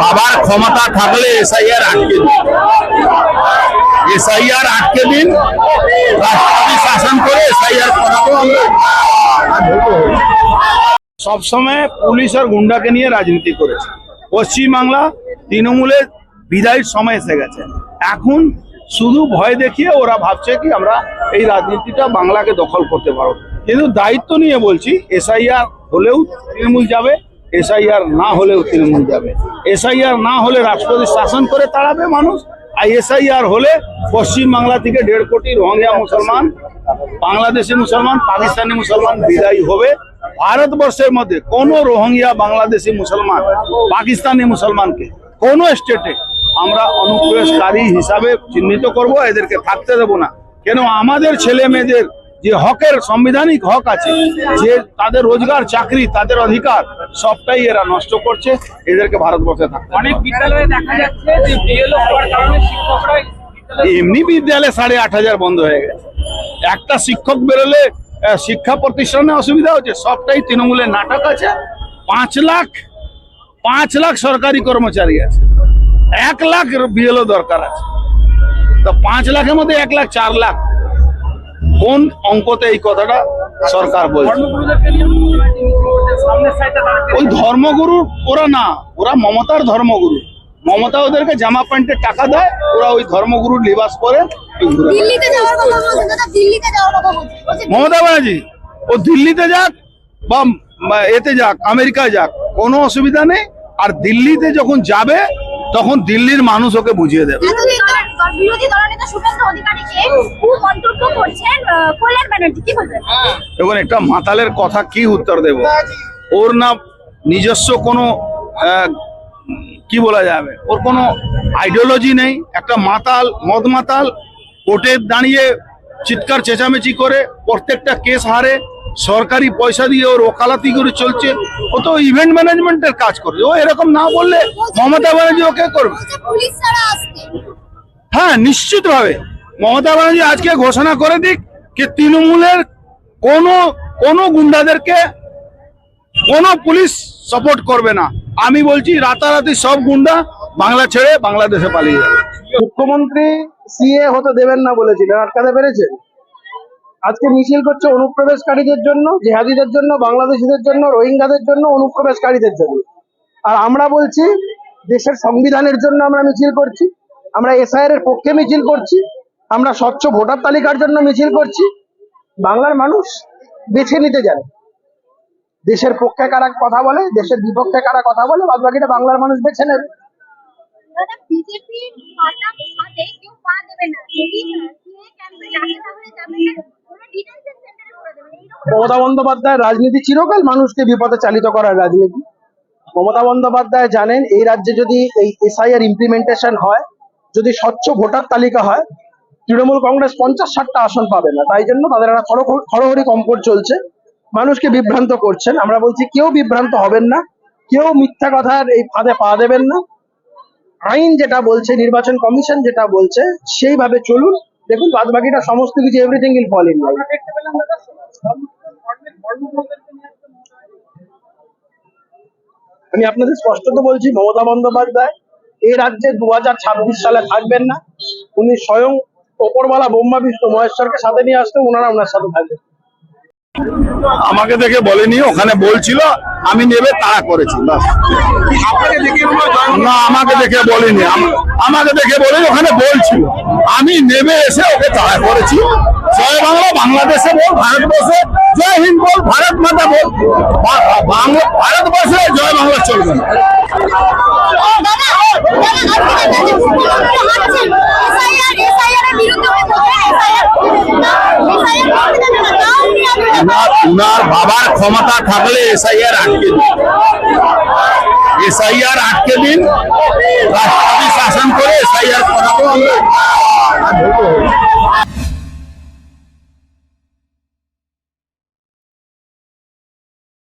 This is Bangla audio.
বাবার ক্ষমতা থাকলে এসআইআর আটকে দিন। এসআইআর আটকে দিন, রাষ্ট্রপতি শাসন করে এসআইআর করাবো আমরা। সবসময় পুলিশ আর গুন্ডাকে নিয়ে রাজনীতি করেছে। পশ্চিমবাংলা তৃণমূলের বিদায়ের সময় এসে গেছে। এখন শুধু ভয় দেখিয়ে ওরা ভাবছে কি আমরা এই রাজনীতিটা বাংলাকে দখল করতে পারব। কিন্তু দায়িত্ব নিয়ে বলছি, এসআইআর হলেও তৃণমূল যাবে এসআইআর না হলেও তৃণমূল যাবে। এসআইআর না হলে রাষ্ট্রপতি শাসন করে তাড়াবে মানুষ, আর এসআইআর হলে পশ্চিমবাংলা থেকে দেড় কোটি রোহিঙ্গা মুসলমান, বাংলাদেশি মুসলমান, পাকিস্তানি মুসলমান বিদায়ী হবে। ভারতবর্ষের মধ্যে কোন রোহিঙ্গা, বাংলাদেশি মুসলমান, পাকিস্তানি মুসলমানকে কোন স্টেটে আমরা অনুপ্রবেশকারী হিসাবে চিহ্নিত করব, এদেরকে থাকতে দেব না। কেন? আমাদের ছেলে মেয়েদের যে হকের সাংবিধানিক হক আছে যে তাদের রোজগার চাকরি তাদের অধিকার সবটাই এরা নষ্ট করছে এদেরকে ভারতবর্ষে থাকতে অনেক বিদ্যালয়ে দেখা যাচ্ছে যে বিএলও হওয়ার কারণে শিক্ষকরা এমনি বিদ্যালয়ে সাড়ে আট হাজার বন্ধ হয়ে গেছে। একটা শিক্ষক বেরোলে শিক্ষা প্রতিষ্ঠানে অসুবিধা হচ্ছে সবটাই তৃণমূলের নাটক আছে। পাঁচ লাখ পাঁচ লাখ সরকারি কর্মচারী আছে। এক লাখ বিএলও দরকার আছে। তো পাঁচ লাখের মধ্যে এক লাখ চার লাখ। কোন অঙ্কতে এই কথাটা সরকার বলছে? ওই ধর্মগুরু ওরা না ওরা মমতার ধর্মগুরু। মমতা ওদেরকে জামা প্যান্টের টাকা দেয় ওরা ওই ধর্মগুরুর লিবাস পরে মমতা ব্যানার্জি ও দিল্লিতে যাক বা এতে যাক আমেরিকায় যাক কোনো অসুবিধা নেই। আর দিল্লিতে যখন যাবে তখন দিল্লির মানুষ ওকে বুঝিয়ে দেবে। ধরে বিরোধী দলনেতা শুভেন্দু অধিকারীকে খুব মন্তব্য করছেন কল্যাণ ব্যানার্জি। কি বলবেন? দেখুন একটা মাতালের কথা কি উত্তর দেব? ওর না নিজস্ব কোনো কি বলা যাবে? ওর কোনো আইডিওলজি নেই। একটা মাতাল মদ মাতাল কোর্টে দাঁড়িয়ে চিৎকার চেঁচামেচি করে প্রত্যেকটা কেস হারে সরকারি পয়সা দিয়ে ওর ওকালাতি করে চলছে। ও তো ইভেন্ট ম্যানেজমেন্টের কাজ করে ও এরকম না বললে মমতা ব্যানার্জি ওকে করবে? হ্যাঁ নিশ্চিতভাবে। মমতা ব্যানার্জি আজকে ঘোষণা করে দিক যে তৃণমূলের কোনো কোনো গুন্ডাদেরকে কোনো পুলিশ সাপোর্ট করবে না। আমি বলছি, রাতারাতি সব গুন্ডা বাংলা ছেড়ে বাংলাদেশে পালিয়ে যাবে। মুখ্যমন্ত্রী সিএ হতে দেবেন না বলেছিলেন, আটকাতে পেরেছেন? আজকে মিছিল করছে অনুপ্রবেশকারীদের জন্য, জেহাদিদের জন্য, বাংলাদেশিদের জন্য, রোহিঙ্গাদের জন্য, অনুপ্রবেশকারীদের জন্য। আর আমরা বলছি, দেশের সংবিধানের জন্য আমরা মিছিল করছি। আমরা এসআইআর এর পক্ষে মিছিল করছি। আমরা স্বচ্ছ ভোটার তালিকার জন্য মিছিল করছি। বাংলার মানুষ বেছে নিতে জানে। দেশের পক্ষে কারা কথা বলে দেশের বিপক্ষে কারা কথা বলে বাদ বাকিটা বাংলার মানুষ বেছে নেবে। মমতা বন্দ্যোপাধ্যায়ের রাজনীতি চিরকাল মানুষকে বিপদে চালিত করার রাজনীতি। মমতা বন্দ্যোপাধ্যায় জানেন এই রাজ্যে যদি এই এসআইআর ইমপ্লিমেন্টেশন হয় যদি স্বচ্ছ ভোটার তালিকা হয়, তৃণমূল কংগ্রেস পঞ্চাশ ষাটটা আসন পাবে না। তাই জন্য তাদের একটা খড়- খড়হড়ি কম্পট চলছে। মানুষকে বিভ্রান্ত করছেন। আমরা বলছি, কেউ বিভ্রান্ত হবেন না। কেউ মিথ্যা কথার এই ফাঁদে পা দেবেন না। আইন যেটা বলছে, নির্বাচন কমিশন যেটা বলছে, সেইভাবে চলুন। দেখুন বাদ বাকিটা সমস্ত কিছু এভরিথিং ইল ফল ইন আমি আপনাদের স্পষ্টত বলছি, মমতা বন্দ্যোপাধ্যায় এই রাজ্যে দু সালে থাকবেন না। উনি স্বয়ং ওপরওয়ালা ব্রহ্মা বিষ্ণু মহেশ্বরকে সাথে নিয়ে আসতে ওনারা ওনার সাথে থাকবেন আমাকে দেখে বলেনি ওখানে বলছিল আমি নেবে তাড়া করেছি না আমাকে দেখে বলেনি আমাকে দেখে বলেনি ওখানে বলছিল আমি নেবে এসে ওকে তাড়া করেছি। জয় বাংলা বাংলাদেশে বল ভারতবর্ষে জয় হিন্দ বল ভারত মাতা বল। বাংলা ভারতবর্ষে জয় বাংলা চলবে না। উনার বাবার ক্ষমতা থাকলে এসআইআর আটকে দিন। এসআইআর আটকে দিন শাসন করে এসআইআর করাবো